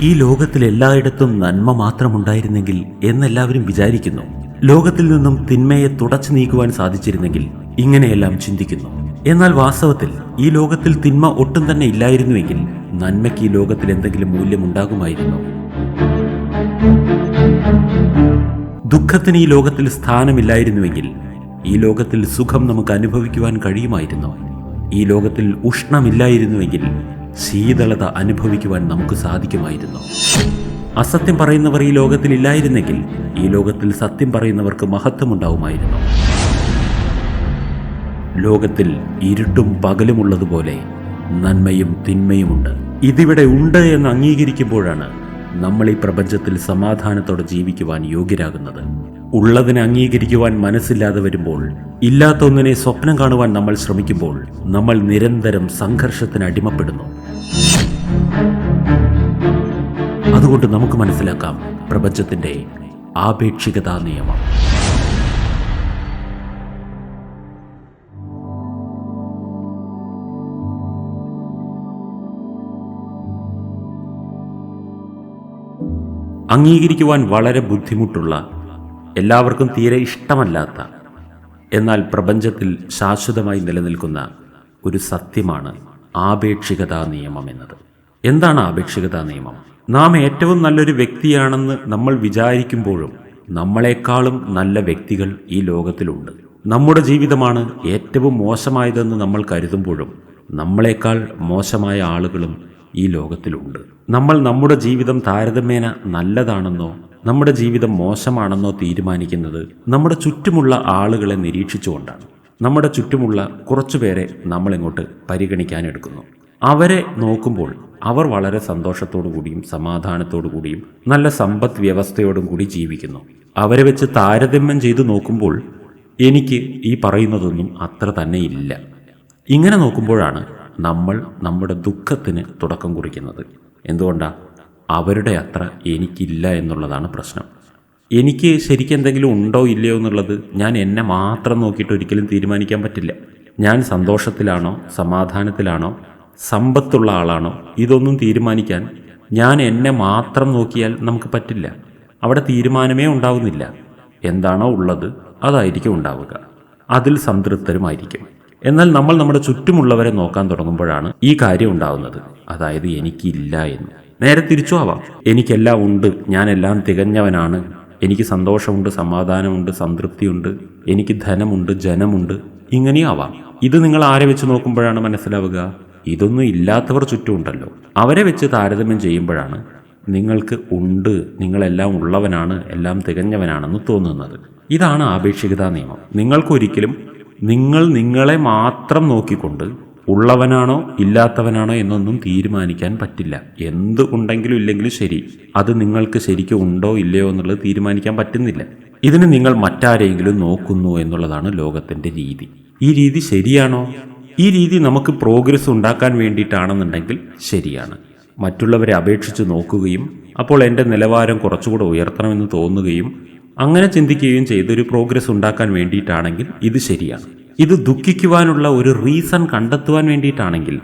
ഈ ലോകത്തിൽ എല്ലായിടത്തും നന്മ മാത്രമുണ്ടായിരുന്നെങ്കിൽ എന്നെല്ലാവരും വിചാരിക്കുന്നു. ലോകത്തിൽ നിന്നും തിന്മയെ തുടച്ചു നീക്കുവാൻ സാധിച്ചിരുന്നെങ്കിൽ ഇങ്ങനെയെല്ലാം ചിന്തിക്കുന്നു. എന്നാൽ വാസ്തവത്തിൽ ഈ ലോകത്തിൽ തിന്മ ഒട്ടും തന്നെ ഇല്ലായിരുന്നുവെങ്കിൽ നന്മയ്ക്ക് ഈ ലോകത്തിൽ എന്തെങ്കിലും മൂല്യമുണ്ടാകുമായിരുന്നു. ദുഃഖത്തിന് ഈ ലോകത്തിൽ സ്ഥാനമില്ലായിരുന്നുവെങ്കിൽ ഈ ലോകത്തിൽ സുഖം നമുക്ക് അനുഭവിക്കുവാൻ കഴിയുമായിരുന്നു. ഈ ലോകത്തിൽ ഉഷ്ണമില്ലായിരുന്നുവെങ്കിൽ ശീതളത അനുഭവിക്കുവാൻ നമുക്ക് സാധിക്കുമായിരുന്നു. അസത്യം പറയുന്നവർ ഈ ലോകത്തിൽ ഇല്ലായിരുന്നെങ്കിൽ ഈ ലോകത്തിൽ സത്യം പറയുന്നവർക്ക് മഹത്വമുണ്ടാവുമായിരുന്നു. ലോകത്തിൽ ഇരുട്ടും പകലുമുള്ളതുപോലെ നന്മയും തിന്മയുമുണ്ട്. ഇതിവിടെ ഉണ്ട് എന്ന് അംഗീകരിക്കുമ്പോഴാണ് നമ്മൾ ഈ പ്രപഞ്ചത്തിൽ സമാധാനത്തോടെ ജീവിക്കുവാൻ യോഗ്യരാകുന്നത്. ഉള്ളതിനെ അംഗീകരിക്കുവാൻ മനസ്സില്ലാതെ വരുമ്പോൾ ഇല്ലാത്ത ഒന്നിനെ സ്വപ്നം കാണുവാൻ നമ്മൾ ശ്രമിക്കുമ്പോൾ നമ്മൾ നിരന്തരം സംഘർഷത്തിന് അടിമപ്പെടുന്നു. അതുകൊണ്ട് നമുക്ക് മനസ്സിലാക്കാം പ്രപഞ്ചത്തിന്റെ ആപേക്ഷികതാ നിയമം. അംഗീകരിക്കുവാൻ വളരെ ബുദ്ധിമുട്ടുള്ള എല്ലാവർക്കും തീരെ ഇഷ്ടമല്ലാത്ത എന്നാൽ പ്രപഞ്ചത്തിൽ ശാശ്വതമായി നിലനിൽക്കുന്ന ഒരു സത്യമാണ് ആപേക്ഷികതാ നിയമം എന്നത്. എന്താണ് ആപേക്ഷികതാ നിയമം? നാം ഏറ്റവും നല്ലൊരു വ്യക്തിയാണെന്ന് നമ്മൾ വിചാരിക്കുമ്പോഴും നമ്മളെക്കാളും നല്ല വ്യക്തികൾ ഈ ലോകത്തിലുണ്ട്. നമ്മുടെ ജീവിതമാണ് ഏറ്റവും മോശമായതെന്ന് നമ്മൾ കരുതുമ്പോഴും നമ്മളെക്കാൾ മോശമായ ആളുകളും ഈ ലോകത്തിലുണ്ട്. നമ്മൾ നമ്മുടെ ജീവിതം താരതമ്യേന നല്ലതാണെന്നോ നമ്മുടെ ജീവിതം മോശമാണെന്നോ തീരുമാനിക്കുന്നത് നമ്മുടെ ചുറ്റുമുള്ള ആളുകളെ നിരീക്ഷിച്ചുകൊണ്ടാണ്. നമ്മുടെ ചുറ്റുമുള്ള കുറച്ചുപേരെ നമ്മളിങ്ങോട്ട് പരിഗണിക്കാനെടുക്കുന്നു. അവരെ നോക്കുമ്പോൾ അവർ വളരെ സന്തോഷത്തോടു കൂടിയും സമാധാനത്തോടു കൂടിയും നല്ല സമ്പദ് വ്യവസ്ഥയോടും കൂടി ജീവിക്കുന്നു. അവരെ വെച്ച് താരതമ്യം ചെയ്തു നോക്കുമ്പോൾ എനിക്ക് ഈ പറയുന്നതൊന്നും അത്ര തന്നെ ഇല്ല. ഇങ്ങനെ നോക്കുമ്പോഴാണ് നമ്മൾ നമ്മുടെ ദുഃഖത്തിന് തുടക്കം കുറിക്കുന്നത്. എന്തുകൊണ്ടാണ് അവരുടെ അത്ര എനിക്കില്ല എന്നുള്ളതാണ് പ്രശ്നം. എനിക്ക് ശരിക്കും എന്തെങ്കിലും ഉണ്ടോ ഇല്ലയോ എന്നുള്ളത് ഞാൻ എന്നെ മാത്രം നോക്കിയിട്ട് ഒരിക്കലും തീരുമാനിക്കാൻ പറ്റില്ല. ഞാൻ സന്തോഷത്തിലാണോ? സമാധാനത്തിലാണോ? സമ്പത്തുള്ള ആളാണോ? ഇതൊന്നും തീരുമാനിക്കാൻ ഞാൻ എന്നെ മാത്രം നോക്കിയാൽ നമുക്ക് പറ്റില്ല. അവിടെ തീരുമാനമേ ഉണ്ടാവുന്നില്ല. എന്താണോ ഉള്ളത് അതായിരിക്കും ഉണ്ടാവുക. അതിൽ സംതൃപ്തരുമായിരിക്കും. എന്നാൽ നമ്മൾ നമ്മുടെ ചുറ്റുമുള്ളവരെ നോക്കാൻ തുടങ്ങുമ്പോഴാണ് ഈ കാര്യം ഉണ്ടാവുന്നത്. അതായത് എനിക്കില്ല എന്ന്. നേരെ തിരിച്ചു ആവാം. എനിക്കെല്ലാം ഉണ്ട്. ഞാനെല്ലാം തികഞ്ഞവനാണ്. എനിക്ക് സന്തോഷമുണ്ട് സമാധാനമുണ്ട് സംതൃപ്തിയുണ്ട്. എനിക്ക് ധനമുണ്ട് ജനമുണ്ട്. ഇങ്ങനെയാവാം ഇത് നിങ്ങൾ ആരെ വെച്ച് നോക്കുമ്പോഴാണ് മനസ്സിലാവുക? ഇതൊന്നും ഇല്ലാത്തവർ ചുറ്റുമുണ്ടല്ലോ അവരെ വെച്ച് താരതമ്യം ചെയ്യുമ്പോഴാണ് നിങ്ങൾക്ക് ഉണ്ട് നിങ്ങളെല്ലാം ഉള്ളവനാണ് എല്ലാം തികഞ്ഞവനാണെന്ന് തോന്നുന്നത്. ഇതാണ് ആപേക്ഷികതാ നിയമം. നിങ്ങൾക്കൊരിക്കലും നിങ്ങൾ നിങ്ങളെ മാത്രം നോക്കിക്കൊണ്ട് ഉള്ളവനാണോ ഇല്ലാത്തവനാണോ എന്നൊന്നും തീരുമാനിക്കാൻ പറ്റില്ല. എന്ത് ഉണ്ടെങ്കിലും ഇല്ലെങ്കിലും ശരി. അത് നിങ്ങൾക്ക് ശരിക്കും ഉണ്ടോ ഇല്ലയോ എന്നുള്ളത് തീരുമാനിക്കാൻ പറ്റുന്നില്ല. ഇതിന് നിങ്ങൾ മറ്റാരെങ്കിലും നോക്കുന്നു എന്നുള്ളതാണ് ലോകത്തിന്റെ രീതി. ഈ രീതി ശരിയാണോ? ഈ രീതി നമുക്ക് പ്രോഗ്രസ് ഉണ്ടാക്കാൻ വേണ്ടിയിട്ടാണെന്നുണ്ടെങ്കിൽ ശരിയാണ്. മറ്റുള്ളവരെ അപേക്ഷിച്ച് നോക്കുകയും അപ്പോൾ എന്റെ നിലവാരം കുറച്ചുകൂടെ ഉയർത്തണമെന്ന് തോന്നുകയും അങ്ങനെ ചിന്തിക്കുകയും ചെയ്തൊരു പ്രോഗ്രസ് ഉണ്ടാക്കാൻ വേണ്ടിയിട്ടാണെങ്കിൽ ഇത് ശരിയാണ്. ഇത് ദുഃഖിക്കുവാനുള്ള ഒരു റീസൺ കണ്ടെത്തുവാൻ വേണ്ടിയിട്ടാണെങ്കിൽ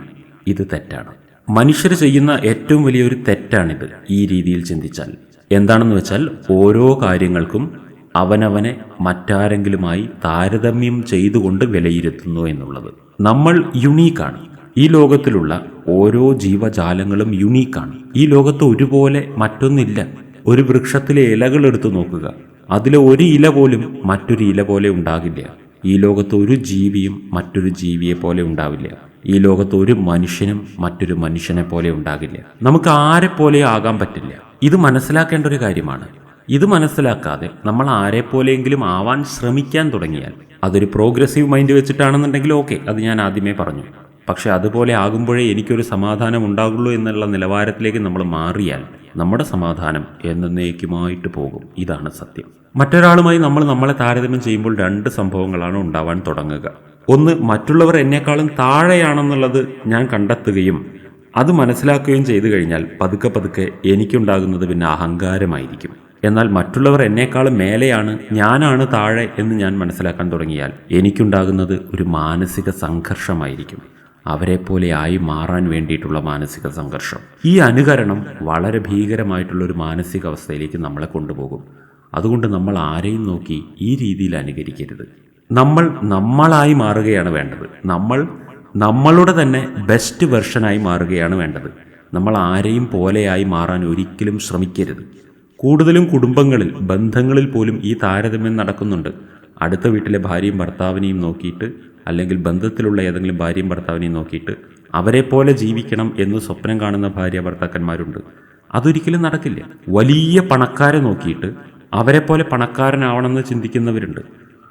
ഇത് തെറ്റാണ്. മനുഷ്യർ ചെയ്യുന്ന ഏറ്റവും വലിയൊരു തെറ്റാണിത് ഈ രീതിയിൽ ചിന്തിച്ചാൽ. എന്താണെന്ന് വെച്ചാൽ ഓരോ കാര്യങ്ങൾക്കും അവനവനെ മറ്റാരെങ്കിലുമായി താരതമ്യം ചെയ്തുകൊണ്ട് വിലയിരുത്തുന്നു എന്നുള്ളത്. നമ്മൾ യുണീക്കാണ്. ഈ ലോകത്തിലുള്ള ഓരോ ജീവജാലങ്ങളും യുണീക്കാണ്. ഈ ലോകത്ത് ഒരുപോലെ മറ്റൊന്നില്ല. ഒരു വൃക്ഷത്തിലെ ഇലകൾ എടുത്തു നോക്കുക. അതിലെ ഒരു ഇല പോലും മറ്റൊരു ഇല പോലെ ഉണ്ടാകില്ല. ഈ ലോകത്ത് ഒരു ജീവിയും മറ്റൊരു ജീവിയെ പോലെ ഉണ്ടാവില്ല. ഈ ലോകത്ത് ഒരു മനുഷ്യനും മറ്റൊരു മനുഷ്യനെ പോലെ ഉണ്ടാകില്ല. നമുക്ക് ആരെ പോലെ ആകാൻ പറ്റില്ല? ഇത് മനസ്സിലാക്കേണ്ട ഒരു കാര്യമാണ്. ഇത് മനസ്സിലാക്കാതെ നമ്മൾ ആരെ പോലെയെങ്കിലും ആവാൻ ശ്രമിക്കാൻ തുടങ്ങിയാൽ അതൊരു പ്രോഗ്രസീവ് മൈൻഡ് വെച്ചിട്ടാണെന്നുണ്ടെങ്കിൽ ഓക്കെ അത് ഞാൻ ആദ്യമേ പറഞ്ഞു. പക്ഷെ അതുപോലെ ആകുമ്പോഴേ എനിക്കൊരു സമാധാനം ഉണ്ടാകുള്ളൂ എന്നുള്ള നിലവാരത്തിലേക്ക് നമ്മൾ മാറിയാൽ നമ്മുടെ സമാധാനം എന്നേക്കുമായിട്ട് പോകും. ഇതാണ് സത്യം. മറ്റൊരാളുമായി നമ്മൾ നമ്മളെ താരതമ്യം ചെയ്യുമ്പോൾ രണ്ട് സംഭവങ്ങളാണ് ഉണ്ടാവാൻ തുടങ്ങുക. ഒന്ന് മറ്റുള്ളവർ എന്നെക്കാളും താഴെയാണെന്നുള്ളത് ഞാൻ കണ്ടെത്തുകയും അത് മനസ്സിലാക്കുകയും ചെയ്തു കഴിഞ്ഞാൽ പതുക്കെ പതുക്കെ എനിക്കുണ്ടാകുന്നത് പിന്നെ അഹങ്കാരമായിരിക്കും. എന്നാൽ മറ്റുള്ളവർ എന്നെക്കാളും മേലെയാണ് ഞാനാണ് താഴെ എന്ന് ഞാൻ മനസ്സിലാക്കാൻ തുടങ്ങിയാൽ എനിക്കുണ്ടാകുന്നത് ഒരു മാനസിക സംഘർഷമായിരിക്കും. അവരെ പോലെ ആയി മാറാൻ വേണ്ടിയിട്ടുള്ള മാനസിക സംഘർഷം. ഈ അനുകരണം വളരെ ഭീകരമായിട്ടുള്ള ഒരു മാനസികാവസ്ഥയിലേക്ക് നമ്മളെ കൊണ്ടുപോകും. അതുകൊണ്ട് നമ്മൾ ആരെയും നോക്കി ഈ രീതിയിൽ അനുകരിക്കരുത്. നമ്മൾ നമ്മളായി മാറുകയാണ് വേണ്ടത്. നമ്മൾ നമ്മളുടെ തന്നെ ബെസ്റ്റ് വെർഷനായി മാറുകയാണ് വേണ്ടത്. നമ്മൾ ആരെയും പോലെയായി മാറാൻ ഒരിക്കലും ശ്രമിക്കരുത്. കൂടുതലും കുടുംബങ്ങളിൽ ബന്ധങ്ങളിൽ പോലും ഈ താരതമ്യം നടക്കുന്നുണ്ട്. അടുത്ത വീട്ടിലെ ഭാര്യയും ഭർത്താവിനെയും നോക്കിയിട്ട് അല്ലെങ്കിൽ ബന്ധത്തിലുള്ള ഏതെങ്കിലും ഭാര്യയും ഭർത്താവിനെയും നോക്കിയിട്ട് അവരെ പോലെ ജീവിക്കണം എന്ന് സ്വപ്നം കാണുന്ന ഭാര്യ ഭർത്താക്കന്മാരുണ്ട്. അതൊരിക്കലും നടക്കില്ല. വലിയ പണക്കാരെ നോക്കിയിട്ട് അവരെ പോലെ പണക്കാരനാവണമെന്ന് ചിന്തിക്കുന്നവരുണ്ട്.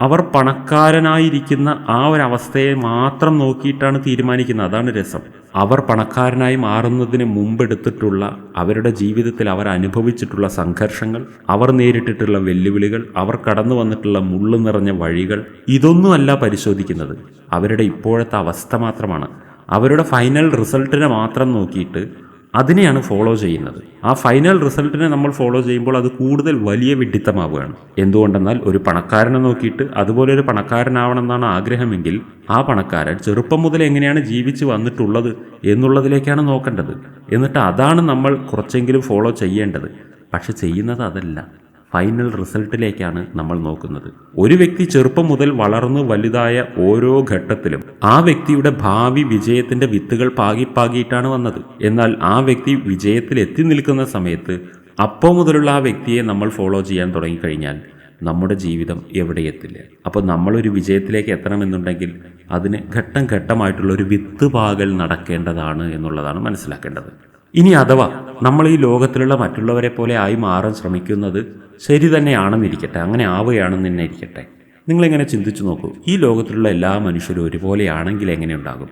അവർ പണക്കാരനായിരിക്കുന്ന ആ ഒരു അവസ്ഥയെ മാത്രം നോക്കിയിട്ടാണ് തീരുമാനിക്കുന്നത്. അതാണ് രസം. അവർ പണക്കാരനായി മാറുന്നതിന് മുമ്പെടുത്തിട്ടുള്ള അവരുടെ ജീവിതത്തിൽ അവർ അനുഭവിച്ചിട്ടുള്ള സംഘർഷങ്ങൾ അവർ നേരിട്ടിട്ടുള്ള വെല്ലുവിളികൾ അവർ കടന്നു വന്നിട്ടുള്ള മുള്ളു നിറഞ്ഞ വഴികൾ ഇതൊന്നുമല്ല പരിശോധിക്കുന്നത്. അവരുടെ ഇപ്പോഴത്തെ അവസ്ഥ മാത്രമാണ്. അവരുടെ ഫൈനൽ റിസൾട്ടിനെ മാത്രം നോക്കിയിട്ട് അതിനെയാണ് ഫോളോ ചെയ്യുന്നത്. ആ ഫൈനൽ റിസൾട്ടിനെ നമ്മൾ ഫോളോ ചെയ്യുമ്പോൾ അത് കൂടുതൽ വലിയ വിഡിത്തമാവുകയാണ്. എന്തുകൊണ്ടെന്നാൽ ഒരു പണക്കാരനെ നോക്കിയിട്ട് അതുപോലെ ഒരു പണക്കാരനാവണമെന്നാണ് ആഗ്രഹമെങ്കിൽ ആ പണക്കാരൻ ചെറുപ്പം മുതൽ എങ്ങനെയാണ് ജീവിച്ച് വന്നിട്ടുള്ളത് എന്നുള്ളതിലേക്കാണ് നോക്കേണ്ടത്. എന്നിട്ട് അതാണ് നമ്മൾ കുറച്ചെങ്കിലും ഫോളോ ചെയ്യേണ്ടത്. പക്ഷെ ചെയ്യുന്നത് അതല്ല. ഫൈനൽ റിസൾട്ടിലേക്കാണ് നമ്മൾ നോക്കുന്നത്. ഒരു വ്യക്തി ചെറുപ്പം മുതൽ വളർന്നു വലുതായ ഓരോ ഘട്ടത്തിലും ആ വ്യക്തിയുടെ ഭാവി വിജയത്തിന്റെ വിത്തുകൾ പാകി പാകിയിട്ടാണ് വന്നത്. എന്നാൽ ആ വ്യക്തി വിജയത്തിൽ എത്തി നിൽക്കുന്ന സമയത്ത് അപ്പോൾ മുതലുള്ള ആ വ്യക്തിയെ നമ്മൾ ഫോളോ ചെയ്യാൻ തുടങ്ങിക്കഴിഞ്ഞാൽ നമ്മുടെ ജീവിതം എവിടെ എത്തില്ല. അപ്പോൾ നമ്മളൊരു വിജയത്തിലേക്ക് എത്തണമെന്നുണ്ടെങ്കിൽ അതിന് ഘട്ടം ഘട്ടമായിട്ടുള്ള ഒരു വിത്ത് പാകൽ നടക്കേണ്ടതാണ് എന്നുള്ളതാണ് മനസ്സിലാക്കേണ്ടത്. ഇനി അഥവാ നമ്മൾ ഈ ലോകത്തിലുള്ള മറ്റുള്ളവരെ പോലെ ആയി മാറാൻ ശ്രമിക്കുന്നത് ശരി തന്നെയാണെന്നിരിക്കട്ടെ അങ്ങനെ ആവുകയാണെന്ന് തന്നെ ഇരിക്കട്ടെ. നിങ്ങളിങ്ങനെ ചിന്തിച്ചു നോക്കൂ? ഈ ലോകത്തിലുള്ള എല്ലാ മനുഷ്യരും ഒരുപോലെയാണെങ്കിൽ എങ്ങനെയുണ്ടാകും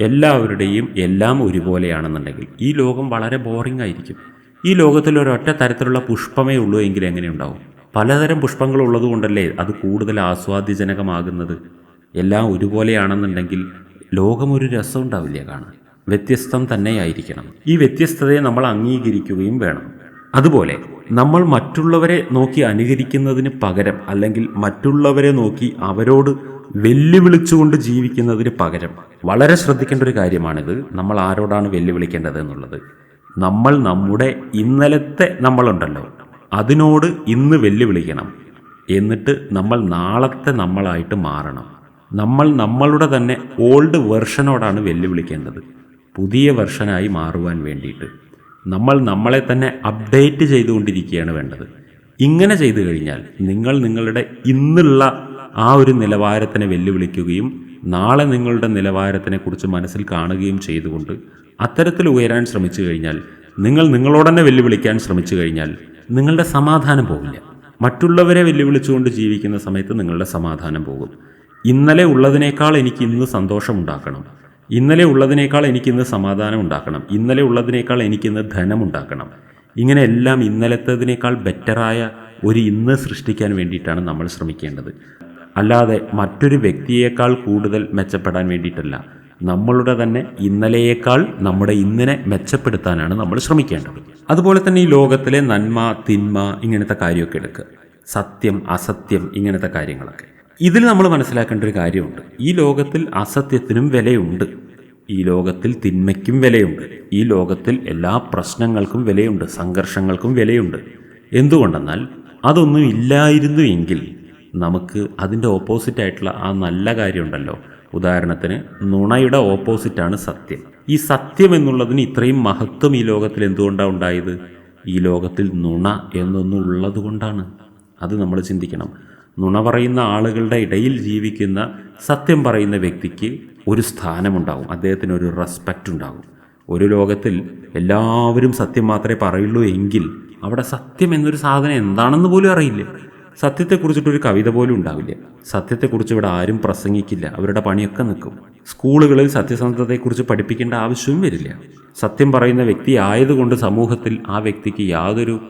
എല്ലാവരുടെയും എല്ലാം ഒരുപോലെയാണെന്നുണ്ടെങ്കിൽ ഈ ലോകം വളരെ ബോറിംഗ് ആയിരിക്കും. ഈ ലോകത്തിൽ ഒരൊറ്റ തരത്തിലുള്ള പുഷ്പമേ ഉള്ളൂ എങ്കിൽ എങ്ങനെ ഉണ്ടാവും? പലതരം പുഷ്പങ്ങൾ ഉള്ളതുകൊണ്ടല്ലേ അത് കൂടുതൽ ആസ്വാദ്യജനകമാകുന്നത്? എല്ലാം ഒരുപോലെയാണെന്നുണ്ടെങ്കിൽ ലോകം ഒരു രസം ഉണ്ടാവില്ല കാണാൻ. വ്യത്യസ്തം തന്നെയായിരിക്കണം. ഈ വ്യത്യസ്തതയെ നമ്മൾ അംഗീകരിക്കുകയും വേണം. അതുപോലെ നമ്മൾ മറ്റുള്ളവരെ നോക്കി അനുകരിക്കുന്നതിന് പകരം അല്ലെങ്കിൽ മറ്റുള്ളവരെ നോക്കി അവരോട് വെല്ലുവിളിച്ചുകൊണ്ട് ജീവിക്കുന്നതിന് പകരം വളരെ ശ്രദ്ധിക്കേണ്ട ഒരു കാര്യമാണിത്. നമ്മൾ ആരോടാണ് വെല്ലുവിളിക്കേണ്ടത് എന്നുള്ളത്? നമ്മൾ നമ്മുടെ ഇന്നലത്തെ നമ്മളുണ്ടല്ലോ. അതിനോട് ഇന്ന് വെല്ലുവിളിക്കണം. എന്നിട്ട് നമ്മൾ നാളത്തെ നമ്മളായിട്ട് മാറണം. നമ്മൾ നമ്മളുടെ തന്നെ ഓൾഡ് വെർഷനോടാണ് വെല്ലുവിളിക്കേണ്ടത്. പുതിയ വെർഷനായി മാറുവാൻ വേണ്ടിയിട്ട്. നമ്മൾ നമ്മളെ തന്നെ അപ്ഡേറ്റ് ചെയ്തുകൊണ്ടിരിക്കുകയാണ് വേണ്ടത്. ഇങ്ങനെ ചെയ്തു കഴിഞ്ഞാൽ നിങ്ങൾ നിങ്ങളുടെ ഇന്നുള്ള ആ ഒരു നിലവാരത്തിനെ വെല്ലുവിളിക്കുകയും നാളെ നിങ്ങളുടെ നിലവാരത്തിനെ കുറിച്ച് മനസ്സിൽ കാണുകയും ചെയ്തുകൊണ്ട് അത്തരത്തിൽ ഉയരാൻ ശ്രമിച്ചു കഴിഞ്ഞാൽ നിങ്ങൾ നിങ്ങളോട് തന്നെ വെല്ലുവിളിക്കാൻ ശ്രമിച്ചു കഴിഞ്ഞാൽ നിങ്ങളുടെ സമാധാനം പോകില്ല. മറ്റുള്ളവരെ വെല്ലുവിളിച്ചുകൊണ്ട് ജീവിക്കുന്ന സമയത്ത് നിങ്ങളുടെ സമാധാനം പോകും. ഇന്നലെ ഉള്ളതിനേക്കാൾ എനിക്ക് ഇന്ന് സന്തോഷമുണ്ടാക്കണം. ഇന്നലെ ഉള്ളതിനേക്കാൾ എനിക്കിന്ന് സമാധാനം ഉണ്ടാക്കണം. ഇന്നലെ ഉള്ളതിനേക്കാൾ എനിക്കിന്ന് ധനം ഉണ്ടാക്കണം. ഇങ്ങനെ എല്ലാം ഇന്നലത്തതിനേക്കാൾ ബെറ്ററായ ഒരു ഇന്ന് സൃഷ്ടിക്കാൻ വേണ്ടിയിട്ടാണ് നമ്മൾ ശ്രമിക്കേണ്ടത്. അല്ലാതെ മറ്റൊരു വ്യക്തിയേക്കാൾ കൂടുതൽ മെച്ചപ്പെടാൻ വേണ്ടിയിട്ടല്ല. നമ്മളുടെ തന്നെ ഇന്നലെയേക്കാൾ നമ്മുടെ ഇന്നിനെ മെച്ചപ്പെടുത്താനാണ് നമ്മൾ ശ്രമിക്കേണ്ടത്. അതുപോലെ തന്നെ ഈ ലോകത്തിലെ നന്മ തിന്മ ഇങ്ങനത്തെ കാര്യമൊക്കെ എടുക്കുക. സത്യം അസത്യം ഇങ്ങനത്തെ കാര്യങ്ങളൊക്കെ. ഇതിൽ നമ്മൾ മനസ്സിലാക്കേണ്ട ഒരു കാര്യമുണ്ട്. ഈ ലോകത്തിൽ അസത്യത്തിനും വിലയുണ്ട്. ഈ ലോകത്തിൽ തിന്മയ്ക്കും വിലയുണ്ട്. ഈ ലോകത്തിൽ എല്ലാ പ്രശ്നങ്ങൾക്കും വിലയുണ്ട്. സംഘർഷങ്ങൾക്കും വിലയുണ്ട്. എന്തുകൊണ്ടെന്നാൽ അതൊന്നും ഇല്ലായിരുന്നു എങ്കിൽ നമുക്ക് അതിന്റെ ഓപ്പോസിറ്റ് ആയിട്ടുള്ള ആ നല്ല കാര്യമുണ്ടല്ലോ. ഉദാഹരണത്തിന് നുണയുടെ ഓപ്പോസിറ്റാണ് സത്യം. ഈ സത്യം എന്നുള്ളതിന് ഇത്രയും മഹത്വം ഈ ലോകത്തിൽ എന്തുകൊണ്ടാണ് ഉണ്ടായത്? ഈ ലോകത്തിൽ നുണ എന്നൊന്നും ഉള്ളത് കൊണ്ടാണ് അത് നമ്മൾ ചിന്തിക്കണം. നുണ പറയുന്ന ആളുകളുടെ ഇടയിൽ ജീവിക്കുന്ന സത്യം പറയുന്ന വ്യക്തിക്ക് ഒരു സ്ഥാനമുണ്ടാകും അദ്ദേഹത്തിന് ഒരു റെസ്പെക്റ്റ് ഉണ്ടാകും ഒരു ലോകത്തിൽ എല്ലാവരും സത്യം മാത്രമേ പറയുള്ളൂ എങ്കിൽ അവിടെ സത്യം എന്നൊരു സാധനം എന്താണെന്ന് പോലും അറിയില്ല. സത്യത്തെക്കുറിച്ചിട്ടൊരു കവിത പോലും ഉണ്ടാവില്ല. സത്യത്തെക്കുറിച്ച് ഇവിടെ ആരും പ്രസംഗിക്കില്ല. അവരുടെ പണിയൊക്കെ നിൽക്കും. സ്കൂളുകളിൽ സത്യസന്ധതയെക്കുറിച്ച് പഠിപ്പിക്കേണ്ട ആവശ്യവും വരില്ല. സത്യം പറയുന്ന വ്യക്തി ആയതുകൊണ്ട് സമൂഹത്തിൽ ആ വ്യക്തിക്ക് യാതൊരു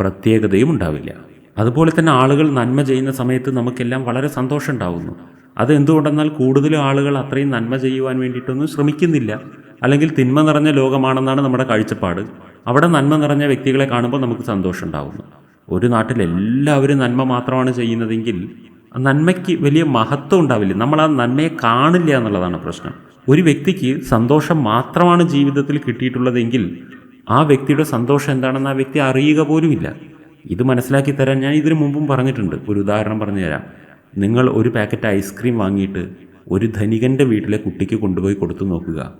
പ്രത്യേകതയും ഉണ്ടാവില്ല. അതുപോലെ തന്നെ ആളുകൾ നന്മ ചെയ്യുന്ന സമയത്ത് നമുക്കെല്ലാം വളരെ സന്തോഷം ഉണ്ടാകുന്നു അത് എന്തുകൊണ്ടെന്നാൽ കൂടുതൽ ആളുകൾ അത്രയും നന്മ ചെയ്യുവാൻ വേണ്ടിയിട്ടൊന്നും ശ്രമിക്കുന്നില്ല. അല്ലെങ്കിൽ തിന്മ നിറഞ്ഞ ലോകമാണെന്നാണ് നമ്മുടെ കാഴ്ചപ്പാട്. അവിടെ നന്മ നിറഞ്ഞ വ്യക്തികളെ കാണുമ്പോൾ നമുക്ക് സന്തോഷം ഉണ്ടാകുന്നു ഒരു നാട്ടിൽ എല്ലാവരും നന്മ മാത്രമാണ് ചെയ്യുന്നതെങ്കിൽ നന്മയ്ക്ക് വലിയ മഹത്വം ഉണ്ടാവില്ല. നമ്മൾ ആ നന്മയെ കാണില്ല എന്നുള്ളതാണ് പ്രശ്നം. ഒരു വ്യക്തിക്ക് സന്തോഷം മാത്രമാണ് ജീവിതത്തിൽ കിട്ടിയിട്ടുള്ളതെങ്കിൽ ആ വ്യക്തിയുടെ സന്തോഷം എന്താണെന്ന് ആ വ്യക്തി അറിയുക പോലുമില്ല. ഇത് മനസ്സിലാക്കി തരാൻ ഞാൻ ഇതിനു മുമ്പും പറഞ്ഞിട്ടുണ്ട്. ഒരു ഉദാഹരണം പറഞ്ഞു തരാം. നിങ്ങൾ ഒരു പാക്കറ്റ് ഐസ്ക്രീം വാങ്ങിയിട്ട് ഒരു ധനികന്റെ വീട്ടിലെ കുട്ടിക്ക് കൊണ്ടുപോയി കൊടുത്തു നോക്കുക.